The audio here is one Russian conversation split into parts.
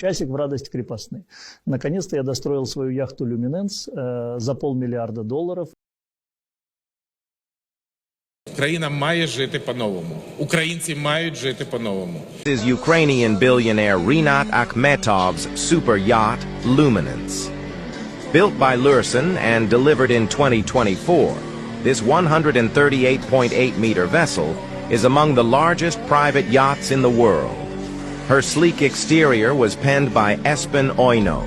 Часик в радость крепостный. Наконец-то я достроил свою яхту «Люминенс» э, за полмиллиарда долларов. Країна має жити по-новому. Українці мають жити по-новому. is Ukrainian billionaire Rinat Akhmetov's super yacht, Luminance. Built by Lursen and delivered in 2024, this 138.8 meter vessel is among the largest private yachts in the world. Her sleek exterior was penned by Espen Oino.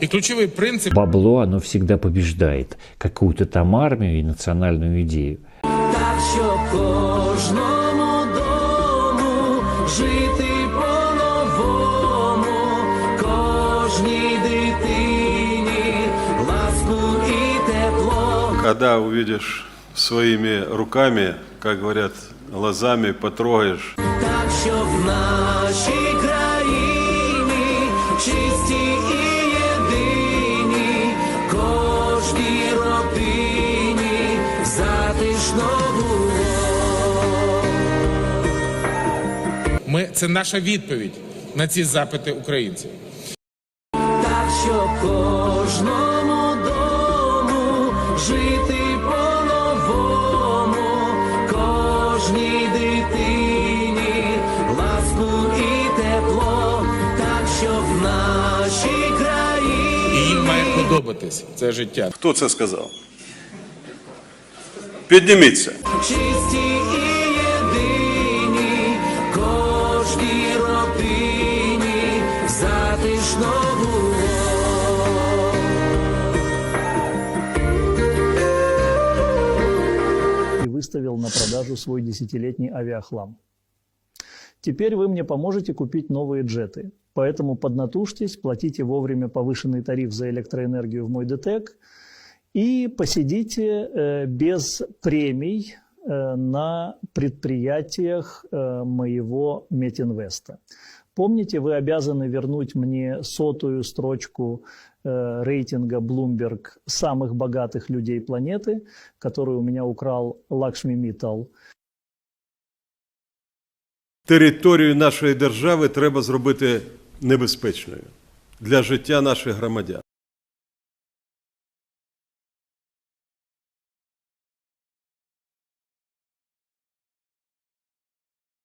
І ключовий принцип Бабло, оно всегда побеждает какую-то там армию и национальную идею. так, щоб кожному дому жити по-новому, кожній дитині ласку і тепло. Когда увидишь своими руками, как говорят, глазами потрогаешь, Так, Щоб в нашій країні чисті і єдині, кожній родині затишно було. ми це наша відповідь на ці запити українців. Так, щоб кожному дому жити подобатись це життя. хто це сказав? Підніміться. Чисті і єдині, кожній родині затишно було. и выставил на продажу свой десятилетний авиахлам. Теперь вы мне поможете купить новые джеты. Поэтому поднатужьтесь, платите вовремя повышенный тариф за электроэнергию в мой ДТЭК и посидите э, без премий э, на предприятиях э, моего Метинвеста. Помните, вы обязаны вернуть мне сотую строчку рейтинга Bloomberg самых богатых людей планеты, которую у меня украл Лакшми Миттал. Територію нашої держави треба зробити небезпечною для життя наших громадян.